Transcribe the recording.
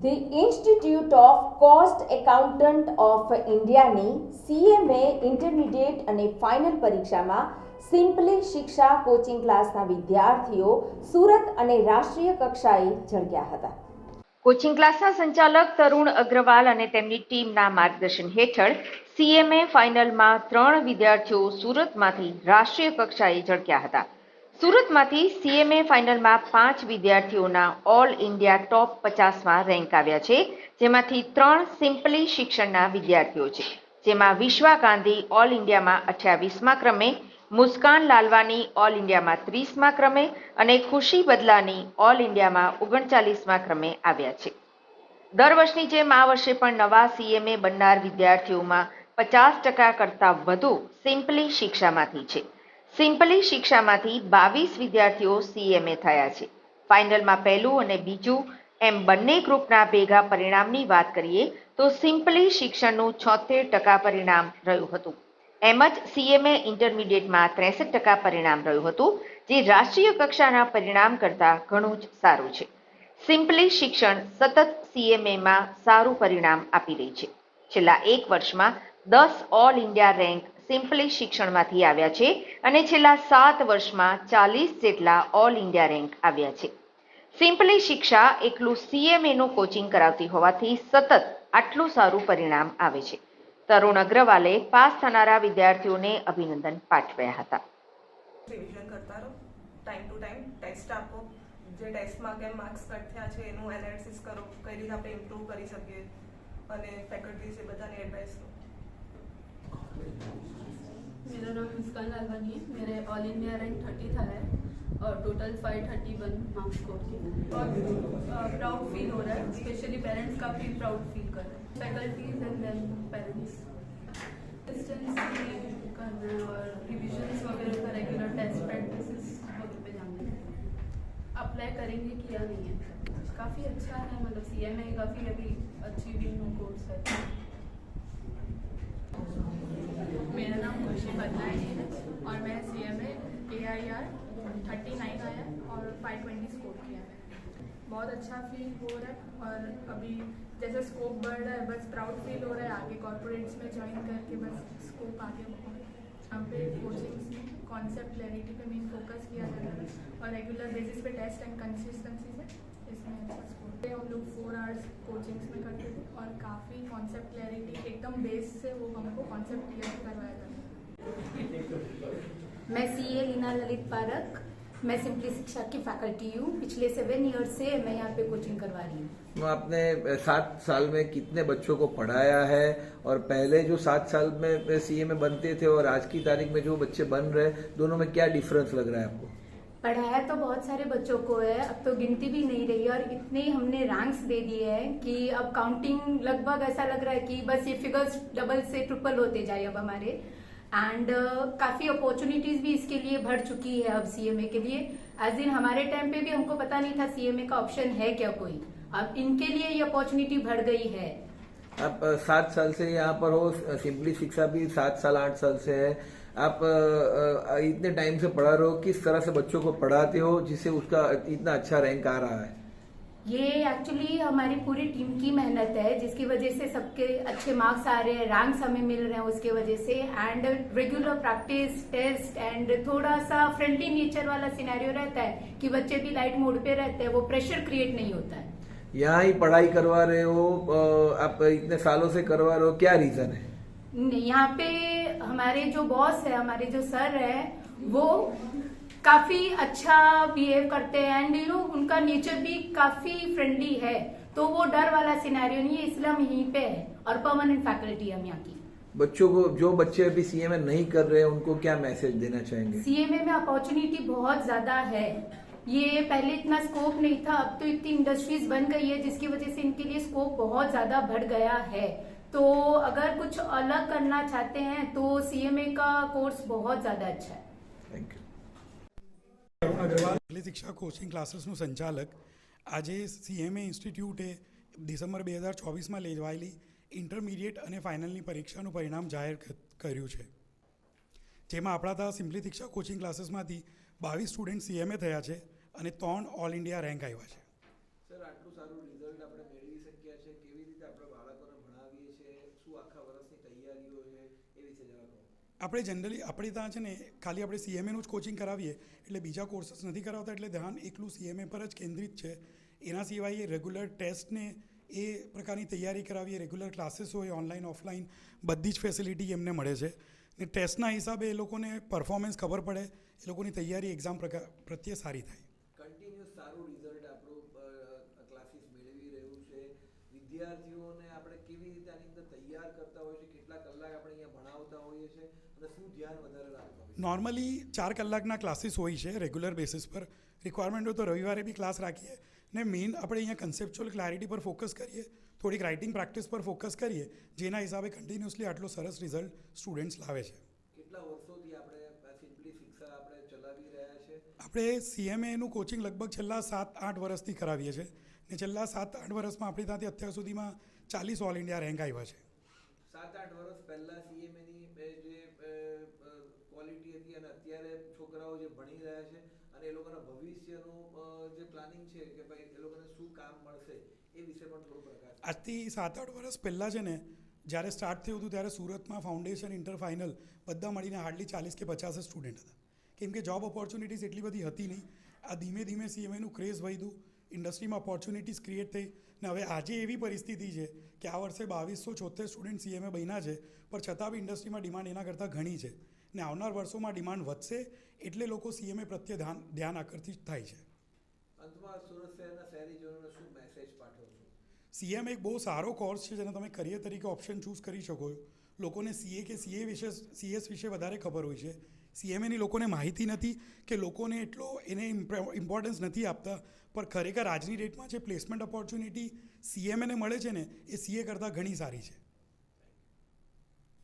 The institute of cost accountant of ઇન્ડિયાની CMA intermediate અને final પરીક્ષામાં સિમ્પલી શિક્ષા કોચિંગ ક્લાસના વિદ્યાર્થીઓ સુરત અને રાષ્ટ્રીય કક્ષાએ ઝળક્યા હતા. કોચિંગ ક્લાસના સંચાલક તરુણ અગ્રવાલ અને તેમની ટીમના માર્ગદર્શન હેઠળ સીએમએ ફાઇનલમાં ત્રણ વિદ્યાર્થીઓ સુરતમાંથી રાષ્ટ્રીય કક્ષાએ ઝળક્યા હતા. સુરતમાંથી સીએમએ ફાઇનલમાં પાંચ વિદ્યાર્થીઓના ઓલ ઇન્ડિયા ટોપ પચાસમાં રેન્ક આવ્યા છે, જેમાંથી ત્રણ સિમ્પલી શિક્ષણના વિદ્યાર્થીઓ છે. જેમાં વિશ્વા ગાંધી ઓલ ઇન્ડિયામાં અઠ્યાવીસમા ક્રમે, મુસ્કાન લાલવાની ઓલ ઇન્ડિયામાં ત્રીસમાં ક્રમે અને ખુશી બદલાની ઓલ ઇન્ડિયામાં ઓગણચાલીસમાં ક્રમે આવ્યા છે. દર વર્ષની જેમ આ વર્ષે પણ નવા સીએમએ બનનાર વિદ્યાર્થીઓમાં પચાસ ટકા કરતાં વધુ સિમ્પલી શિક્ષામાંથી છે. સિમ્પલી શિક્ષામાંથી બાવીસ વિદ્યાર્થીઓ સીએમએ થયા છે. ફાઇનલમાં પહેલું અને બીજું એમ બંને ગ્રુપના ભેગા પરિણામની વાત કરીએ તો સિમ્પલી શિક્ષણનું છોતેર ટકા પરિણામ રહ્યું હતું. એમ જ સીએમએ ઇન્ટરમીડિયેટમાં ત્રેસઠ ટકા પરિણામ રહ્યું હતું, જે રાષ્ટ્રીય કક્ષાના પરિણામ કરતાં ઘણું જ સારું છે. સિમ્પલી શિક્ષણ સતત સીએમએમાં સારું પરિણામ આપી રહી છે. છેલ્લા એક વર્ષમાં દસ ઓલ ઇન્ડિયા રેન્ક સિમ્પલી શિક્ષણમાંથી આવ્યા છે અને છેલ્લા સાત વર્ષમાં ચાલીસ જેટલા ઓલ ઇન્ડિયા રેન્ક આવ્યા છે. સિમ્પલી શિક્ષા એકલું સીએમએનું કોચિંગ કરાવતી હોવાથી સતત આટલું સારું પરિણામ આવે છે. તરુણ અગ્રવાલે પાસ થનારા વિદ્યાર્થીઓને અભિનંદન પાઠવ્યા હતા. રિવિઝન કરતા રહો. ટાઈમ ટુ ટાઈમ ટેસ્ટ આપો. જે ટેસ્ટમાં કેમ માર્ક્સ કટ થયા છે, એનું એનાલિસિસ કરો. કઈ રીતે આપણે ઇમ્પ્રૂવ કરી શકીએ? અને ફેકલ્ટીઝ એ બધાને એડવાઇસ લો मेरा नाम मुस्कान लालवानी है। मेरे ऑल इंडिया रैंक थर्टी था है और total five thirty one marks score किए बहुत प्राउड फील हो रहा है। स्पेशली पेरेंट्स काफ़ी प्राउड फील कर रहे हैं। Faculties and then parents distance करना है और रिविजन्स वगैरह का रेगुलर टेस्ट प्रैक्टिस वगैरह पे है। अप्लाई करेंगे किया नहीं है। काफ़ी अच्छा है मतलब सी एम ए काफ़ी अभी अचीविंग कोर्स है। मेरा नाम खुशी बदलानी है और मैं C M A I R thirty nine आया और फाइव ट्वेंटी स्कोप किया है। बहुत अच्छा फील हो रहा है और अभी जैसे स्कोप बढ़ रहा है, बस प्राउड फील हो रहा है, आगे कॉर्पोरेट्स में ज्वाइन करके बस स्कोप आगे हम पे कोचिंग्स में कॉन्सेप्ट क्लैरिटी पे मेन फोकस किया जाता है और रेगुलर बेसिस पे टेस्ट एंड कंसिस्टेंसी से इसमें अच्छा स्कोर हम लोग फोर आवर्स कोचिंग्स में करते थे और काफ़ी कॉन्सेप्ट क्लैरिटी एकदम बेस से वो हमको कॉन्सेप्ट क्लियर करवाया है मैं C A Leena Lalit park मैं सिंपली शिक्षा की फैकल्टी हूँ। पिछले सेवन ईयर से मैं यहाँ पे कोचिंग करवा रही हूँ। तो आपने सात साल में कितने बच्चों को पढ़ाया है? और पहले जो सात साल में सीए में बनते थे और आज की तारीख में जो बच्चे बन रहे दोनों में क्या डिफरेंस लग रहा है आपको? पढ़ाया तो बहुत सारे बच्चों को है अब तो गिनती भी नहीं रही और इतने हमने रैंक्स दे दिए हैं कि अब काउंटिंग लगभग ऐसा लग रहा है कि बस ये फिगर्स डबल से ट्रिपल होते जाए अब हमारे। एंड uh, काफ़ी अपॉर्चुनिटीज़ भी इसके लिए बढ़ चुकी है अब सीएमए के लिए। एज इन हमारे टाइम पे भी हमको पता नहीं था सीएमए का ऑप्शन है क्या कोई। अब इनके लिए ये अपॉर्चुनिटी बढ़ गई है। आप अ, सात साल से यहाँ पर हो सिंपली शिक्षा भी सात साल आठ साल से है। आप इतने टाइम से पढ़ा रहे हो किस तरह से बच्चों को पढ़ाते हो जिससे उसका इतना अच्छा रैंक आ रहा है? ये एक्चुअली हमारी पूरी टीम की मेहनत है जिसकी वजह से सबके अच्छे मार्क्स आ रहे हैं रैंक्स हमें मिल रहे हैं उसके वजह से। And regular practice test and थोड़ा सा फ्रेंडली नेचर वाला सिनेरियो रहता है कि बच्चे भी लाइट मोड पे रहते हैं वो प्रेशर क्रिएट नहीं होता है। यहाँ ही पढ़ाई करवा रहे हो आप इतने सालों से करवा रहे हो क्या रीजन है? यहाँ पे हमारे जो बॉस है हमारे जो सर है वो काफ़ी अच्छा बिहेव करते हैं एंड यू नो उनका नेचर भी काफ़ी फ्रेंडली है। तो वो डर वाला सिनेरियो नहीं है इसलिए हम यहीं पे है और परमानेंट फैकल्टी हम यहाँ की। बच्चों को जो बच्चे अभी सीए में नहीं कर रहे हैं उनको क्या मैसेज देना चाहेंगे? सीएमए में अपॉर्चुनिटी बहुत ज़्यादा है। ये पहले इतना स्कोप नहीं था अब तो इतनी इंडस्ट्रीज़ बन गई है जिसकी वजह से इनके लिए स्कोप बहुत ज़्यादा बढ़ गया है। तो अगर कुछ अलग करना चाहते हैं तो सीएमए का कोर्स बहुत ज्यादा अच्छा है थैंक यू તરુણ અગ્રવાલ એટલે શિક્ષા કોચિંગ ક્લાસીસનું સંચાલક આજે સીએમએ ઇન્સ્ટિટ્યૂટે ડિસેમ્બર બે હજાર ચોવીસમાં લેવાયેલી ઇન્ટરમીડિયેટ અને ફાઇનલની પરીક્ષાનું પરિણામ જાહેર ક- કર્યું છે જેમાં આપણા ત્યાં સિમ્પલી શિક્ષા કોચિંગ ક્લાસીસમાંથી બાવીસ સ્ટુડન્ટ સીએમએ થયા છે અને ત્રણ ઓલ ઇન્ડિયા રેન્ક આવ્યા છે આપણે જનરલી આપણે ત્યાં છે ને, ખાલી આપણે સીએમએનું જ કોચિંગ કરાવીએ, એટલે બીજા કોર્સીસ નથી કરાવતા, એટલે ધ્યાન એકલું સીએમએ પર જ કેન્દ્રિત છે. એના સિવાય રેગ્યુલર ટેસ્ટને એ પ્રકારની તૈયારી કરાવીએ રેગ્યુલર ક્લાસીસ હોય ઓનલાઈન ઓફલાઈન બધી જ ફેસિલિટી એમને મળે છે. ને ટેસ્ટના હિસાબે એ લોકોને પરફોર્મન્સ ખબર પડે, એ લોકોની તૈયારી એક્ઝામ પ્રત્યે સારી થાય કન્ટિન્યુઅસ સારું રિઝલ્ટ આપણું ક્લાસીસ મેળવી રહ્યું છે વિદ્યાર્થીઓને આપણે કેવી રીતે આની તૈયાર કરતા હોય છે કેટલા કલાક આપણે અહીંયા ભણાવતા હોઈએ છીએ અને શું ધ્યાન વધારે રાખતા નોર્મલી ચાર કલાકના ક્લાસીસ હોય છે રેગ્યુલર બેસિસ પર. રિક્વાયરમેન્ટ હોય તો રવિવારે બી ક્લાસ રાખીએ. ને મેઇન આપણે અહીંયા કન્સેપ્ચ્યુઅલ ક્લેરિટી પર ફોકસ કરીએ. થોડીક રાઇટિંગ પ્રેક્ટિસ પર ફોકસ કરીએ. જેના હિસાબે કન્ટિન્યુઅસલી આટલો સરસ રિઝલ્ટ સ્ટુડન્ટ્સ લાવે છે. કેટલા વર્ષોથી આપણે સિમ્પલી આપણે ચલાવી રહ્યા છે? આપણે સીએમએનું કોચિંગ લગભગ છેલ્લા સાત આઠ વર્ષથી કરાવીએ છીએ. ને છેલ્લા સાત આઠ વર્ષમાં આપણી ત્યાંથી અત્યાર સુધીમાં ચાલીસ ઓલ ઇન્ડિયા રેન્ક આવ્યા છે. સાત આઠ વર્ષ પહેલા સીએમએની જે ક્વોલિટી હતી અને અત્યારે છોકરાઓ જે ભણી રહ્યા છે અને એ લોકોના ભવિષ્યનું જે પ્લાનિંગ છે કે ભાઈ એ લોકોને શું કામ મળશે, એ વિશે પણ થોડો પ્રકાશ આજથી સાત આઠ વર્ષ પહેલાં છે ને, જ્યારે સ્ટાર્ટ થયું હતું ત્યારે સુરતમાં ફાઉન્ડેશન ઇન્ટર ફાઇનલ બધા મળીને હાર્ડલી ચાલીસ કે પચાસ સ્ટુડન્ટ હતા. કેમ કે જોબ ઓપોર્ચ્યુનિટીઝ એટલી બધી હતી નહીં. આ ધીમે ધીમે સીએમએનું ક્રેઝ વધ્યું. ઇન્ડસ્ટ્રીમાં ઓપોર્ચ્યુનિટીઝ ક્રિએટ થઈ. ને હવે આજે એવી પરિસ્થિતિ છે કે આ વર્ષે બાવીસો છોતેર સ્ટુડન્ટ સીએમએ બન્યા છે પણ છતાં બી ઇન્ડસ્ટ્રીમાં ડિમાન્ડ એના કરતાં ઘણી છે. ને આવનાર વર્ષોમાં ડિમાન્ડ વધશે એટલે લોકો સીએમએ પ્રત્યે ધ્યાન ધ્યાન આકર્ષિત થાય છે. અંતમાં સુરત શહેરના શહેરીજનોને શું મેસેજ પાઠવશો સીએમ એક બહુ સારો કોર્સ છે જેને તમે કરિયર તરીકે ઓપ્શન ચૂઝ કરી શકો છો. લોકોને સીએ કે સીએ વિશે, સીએસ વિશે વધારે ખબર હોય છે. સીએમએની લોકોને માહિતી નથી કે લોકોને એટલો એને ઇમ્પોર્ટન્સ નથી આપતા. પણ ખરેખર આજની ડેટમાં જે પ્લેસમેન્ટ ઓપોર્ચ્યુનિટી સીએમએને મળે છે ને, એ સીએ કરતાં ઘણી સારી છે.